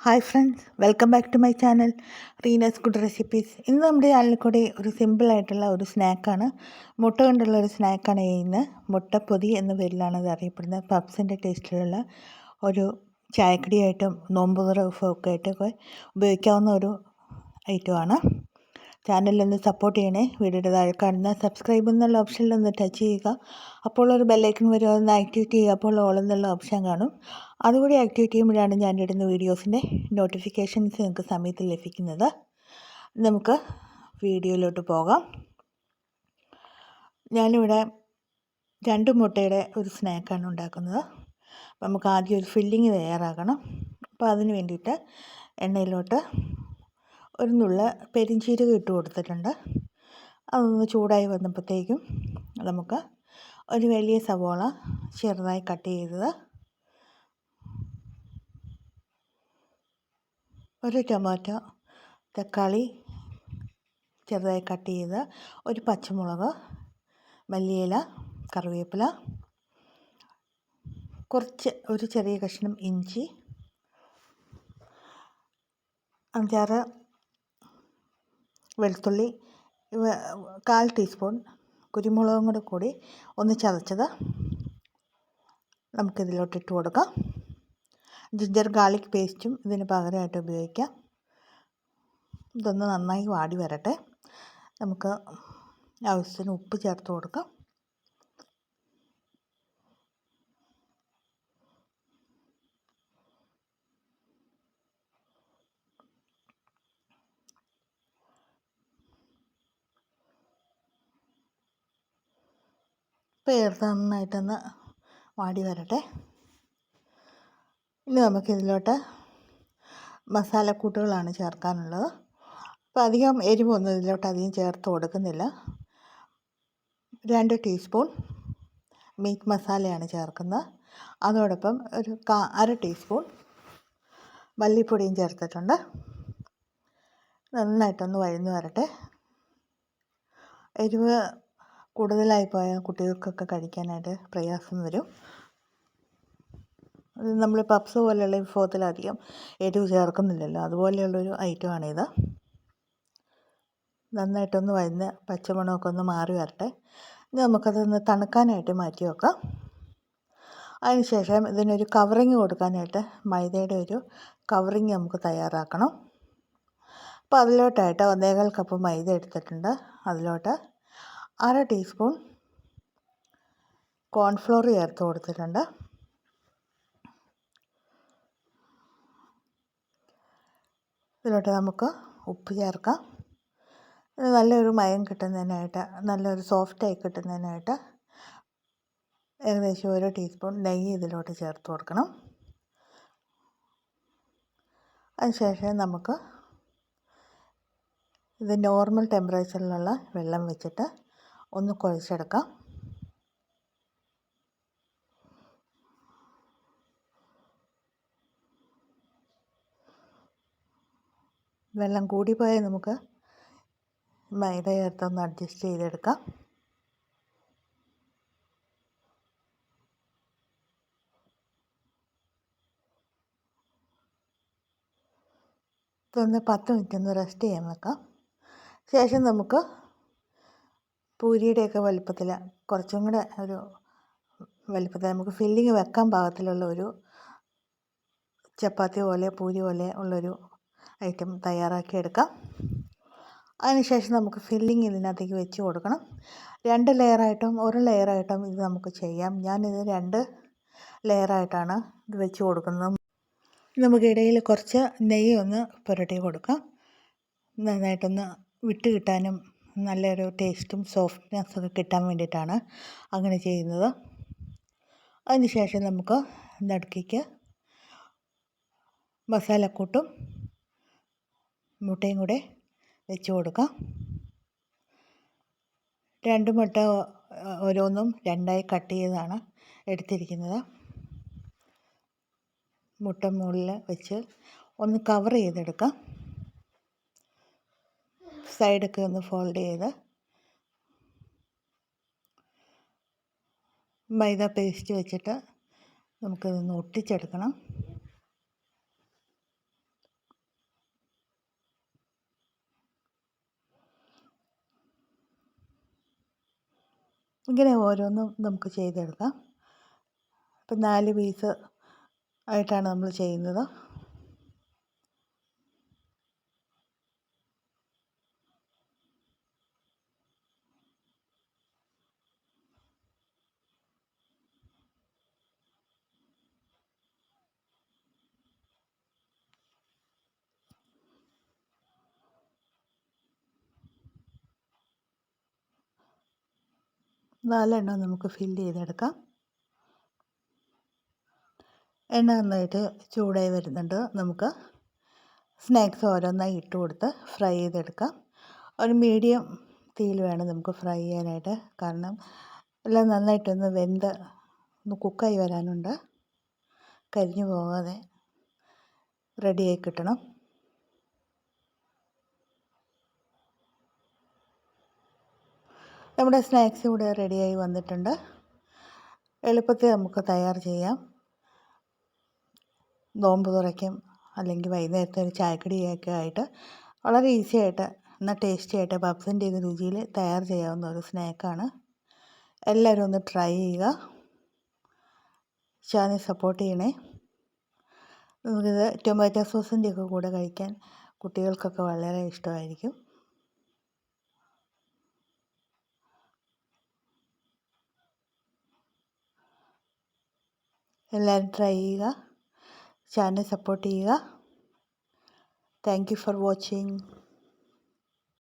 Hi friends welcome back to my channel Reena's good recipes ഇന്ന് നമ്മുടെ ചാനലിൽ കൂടി ഒരു സിമ്പിളായിട്ടുള്ള ഒരു സ്നാക്കാണ്. മുട്ട കൊണ്ടുള്ള ഒരു സ്നാക്കാണ് ചെയ്യുന്നത് മുട്ടപ്പൊതി എന്ന പേരിലാണ് ഇത് അറിയപ്പെടുന്നത്. പബ്സിന്റെ ടേസ്റ്റിലുള്ള ഒരു ചായക്കടിയായിട്ടും നോമ്പ് തുറഫൊക്കെ ആയിട്ടൊക്കെ ഉപയോഗിക്കാവുന്ന ഒരു ഐറ്റമാണ് ചാനലൊന്ന് സപ്പോർട്ട് ചെയ്യണേ. വീഡിയോയുടെ താഴെ കാണുന്ന സബ്സ്ക്രൈബ് എന്നുള്ള ഓപ്ഷനിലൊന്ന് ടച്ച് ചെയ്യുക. അപ്പോൾ ഒരു ബെല്ലൈക്കൺ വരും അതൊന്ന് ആക്ടിവേറ്റ് ചെയ്യുക. അപ്പോൾ ഓൾ എന്നുള്ള ഓപ്ഷൻ കാണും. അതുകൂടി ആക്ടിവേറ്റ് ചെയ്യുമ്പോഴാണ് ഞാൻ ഇടുന്ന വീഡിയോസിന്റെ നോട്ടിഫിക്കേഷൻസ് നിങ്ങൾക്ക് സമയത്ത് ലഭിക്കുന്നത്. നമുക്ക് വീഡിയോയിലോട്ട് പോകാം. ഞാനിവിടെ രണ്ട് മുട്ടയുടെ ഒരു സ്നാക്കാണ് ഉണ്ടാക്കുന്നത്. അപ്പോൾ നമുക്ക് ആദ്യം ഒരു ഫില്ലിങ് തയ്യാറാക്കണം. അപ്പോൾ അതിന് വേണ്ടിയിട്ട് എണ്ണയിലോട്ട് ഒരു നുള്ള പെരിഞ്ചീരകം ഇട്ട് കൊടുത്തിട്ടുണ്ട്. അതൊന്ന് ചൂടായി വന്നപ്പോഴത്തേക്കും നമുക്ക് ഒരു വലിയ സവോള ചെറുതായി കട്ട് ചെയ്തത് ഒരു ടൊമാറ്റോ തക്കാളി ചെറുതായി കട്ട് ചെയ്ത് ഒരു പച്ചമുളക് മല്ലിയില കറിവേപ്പില കുറച്ച് ഒരു ചെറിയ കഷ്ണം ഇഞ്ചി അഞ്ചാറ് വെളുത്തുള്ളി കാൽ ടീസ്പൂൺ കുരുമുളകും കൂടെ കൂടി ഒന്ന് ചതച്ചത് നമുക്കിതിലോട്ട് ഇട്ട് കൊടുക്കാം. ജിഞ്ചർ ഗാർലിക് പേസ്റ്റും ഇതിന് പകരമായിട്ട് ഉപയോഗിക്കാം. ഇതൊന്ന് നന്നായി വാടി വരട്ടെ. നമുക്ക് ആവശ്യത്തിന് ഉപ്പ് ചേർത്ത് കൊടുക്കാം. ഇപ്പോൾ ചേർത്ത് നന്നായിട്ടൊന്ന് വാടി വരട്ടെ. ഇനി നമുക്കിതിലോട്ട് മസാലക്കൂട്ടുകളാണ് ചേർക്കാനുള്ളത്. അപ്പോൾ അധികം എരിവൊന്നും ഇതിലോട്ട് അധികം ചേർത്ത് കൊടുക്കുന്നില്ല. രണ്ട് ടീസ്പൂൺ മീറ്റ് മസാലയാണ് ചേർക്കുന്നത്. അതോടൊപ്പം ഒരു കാ അര ടീസ്പൂൺ മല്ലിപ്പൊടിയും ചേർത്തിട്ടുണ്ട്. നന്നായിട്ടൊന്ന് വഴന്നു വരട്ടെ. എരിവ് കൂടുതലായി പോയാൽ കുട്ടികൾക്കൊക്കെ കഴിക്കാനായിട്ട് പ്രയാസം വരും. നമ്മൾ പപ്സ് പോലെയുള്ള വിഭവത്തിലധികം എരിവ് ചേർക്കുന്നില്ലല്ലോ. അതുപോലെയുള്ളൊരു ഐറ്റമാണിത്. നന്നായിട്ടൊന്ന് വഴന്ന് പച്ചമണമൊക്കെ ഒന്ന് മാറി വരട്ടെ. ഇനി നമുക്കതൊന്ന് തണുക്കാനായിട്ട് മാറ്റി വെക്കാം. അതിനുശേഷം ഇതിനൊരു കവറിങ് കൊടുക്കാനായിട്ട് മൈദയുടെ ഒരു കവറിങ് നമുക്ക് തയ്യാറാക്കണം. അപ്പോൾ അതിലോട്ടായിട്ട് ഒന്നേകാൽ കപ്പ് മൈദ എടുത്തിട്ടുണ്ട്. അതിലോട്ട് അര ടീസ്പൂൺ കോൺഫ്ലോർ ചേർത്ത് കൊടുത്തിട്ടുണ്ട്. ഇതിലോട്ട് നമുക്ക് ഉപ്പ് ചേർക്കാം. നല്ലൊരു മയം കിട്ടുന്നതിനായിട്ട് നല്ലൊരു സോഫ്റ്റായി കിട്ടുന്നതിനായിട്ട് ഏകദേശം ഒരു ടീസ്പൂൺ നെയ്യ് ഇതിലോട്ട് ചേർത്ത് കൊടുക്കണം. അതിനുശേഷം നമുക്ക് ഇത് നോർമൽ ടെമ്പറേച്ചറിലുള്ള വെള്ളം വെച്ചിട്ട് ഒന്ന് കുഴച്ചെടുക്കാം. വെള്ളം കൂടിപ്പോയാൽ നമുക്ക് മൈദ ചേർത്തൊന്ന് അഡ്ജസ്റ്റ് ചെയ്തെടുക്കാം. ഇതൊന്ന് പത്ത് മിനിറ്റ് ഒന്ന് റെസ്റ്റ് ചെയ്യാൻ വെക്കാം. ശേഷം നമുക്ക് പൂരിയുടെയൊക്കെ വലുപ്പത്തിൽ കുറച്ചും കൂടെ ഒരു വലുപ്പത്തിൽ നമുക്ക് ഫില്ലിങ് വെക്കാൻ പാകത്തിലുള്ള ഒരു ചപ്പാത്തി പോലെ പൂരി പോലെ ഉള്ളൊരു ഐറ്റം തയ്യാറാക്കി എടുക്കാം അതിനുശേഷം നമുക്ക് ഫില്ലിംഗ് ഇതിനകത്തേക്ക് വെച്ച് കൊടുക്കണം. രണ്ട് ലെയറായിട്ടും ഒരു ലെയറായിട്ടും ഇത് നമുക്ക് ചെയ്യാം. ഞാനിത് രണ്ട് ലെയറായിട്ടാണ് ഇത് വെച്ച് കൊടുക്കുന്നത്. നമുക്കിടയിൽ കുറച്ച് നെയ്യ് ഒന്ന് പുരട്ടി കൊടുക്കാം. നന്നായിട്ടൊന്ന് വിട്ട് കിട്ടാനും നല്ലൊരു ടേസ്റ്റും സോഫ്റ്റ്നെസ്സൊക്കെ കിട്ടാൻ വേണ്ടിയിട്ടാണ് അങ്ങനെ ചെയ്യുന്നത്. അതിനുശേഷം നമുക്ക് നടുക്കിക്ക് മസാലക്കൂട്ടും മുട്ടയും കൂടെ വെച്ച് കൊടുക്കാം. രണ്ട് മുട്ട ഓരോന്നും രണ്ടായി കട്ട് ചെയ്താണ് എടുത്തിരിക്കുന്നത്. മുട്ട മുകളിൽ വെച്ച് ഒന്ന് കവർ ചെയ്തെടുക്കാം. സൈഡൊക്കെ ഒന്ന് ഫോൾഡ് ചെയ്ത് മൈദ പേസ്റ്റ് വെച്ചിട്ട് നമുക്കതൊന്ന് ഒട്ടിച്ചെടുക്കണം. ഇങ്ങനെ ഓരോന്നും നമുക്ക് ചെയ്തെടുക്കാം. ഇപ്പം നാല് പീസ് ആയിട്ടാണ് നമ്മൾ ചെയ്യുന്നത്. നാലെണ്ണം നമുക്ക് ഫില്ല് ചെയ്തെടുക്കാം. എണ്ണ നന്നായിട്ട് ചൂടായി വരുന്നുണ്ട്. നമുക്ക് സ്നാക്സ് ഓരോന്നായി ഇട്ട് കൊടുത്ത് ഫ്രൈ ചെയ്തെടുക്കാം. ഒരു മീഡിയം തീയിൽ വേണം നമുക്ക് ഫ്രൈ ചെയ്യാനായിട്ട്. കാരണം എല്ലാം നന്നായിട്ടൊന്ന് വെന്ത് ഒന്ന് കുക്കായി വരാനുണ്ട്. കരിഞ്ഞു പോകാതെ റെഡിയായി കിട്ടണം. നമ്മുടെ സ്നാക്സ് ഇവിടെ റെഡിയായി വന്നിട്ടുണ്ട്. എളുപ്പത്തിൽ നമുക്ക് തയ്യാർ ചെയ്യാം. നോമ്പ് തുറയ്ക്കും അല്ലെങ്കിൽ വൈകുന്നേരത്തെ ഒരു ചായക്കടിയൊക്കെ ആയിട്ട് വളരെ ഈസി ആയിട്ട് എന്നാൽ ടേസ്റ്റി ആയിട്ട് പപ്സിന്റെ ഒക്കെ രുചിയിൽ തയ്യാർ ചെയ്യാവുന്ന ഒരു സ്നാക്കാണ് എല്ലാവരും ഒന്ന് ട്രൈ ചെയ്യുക. ചാനൽ സപ്പോർട്ട് ചെയ്യണേ. നമുക്കിത് ടൊമാറ്റോ സോസിന്റെ ഒക്കെ കൂടെ കഴിക്കാൻ കുട്ടികൾക്കൊക്കെ വളരെ ഇഷ്ടമായിരിക്കും. എല്ലാവരും ട്രൈ ചെയ്യുക. ചാനൽ സപ്പോർട്ട് ചെയ്യുക. Thank you for watching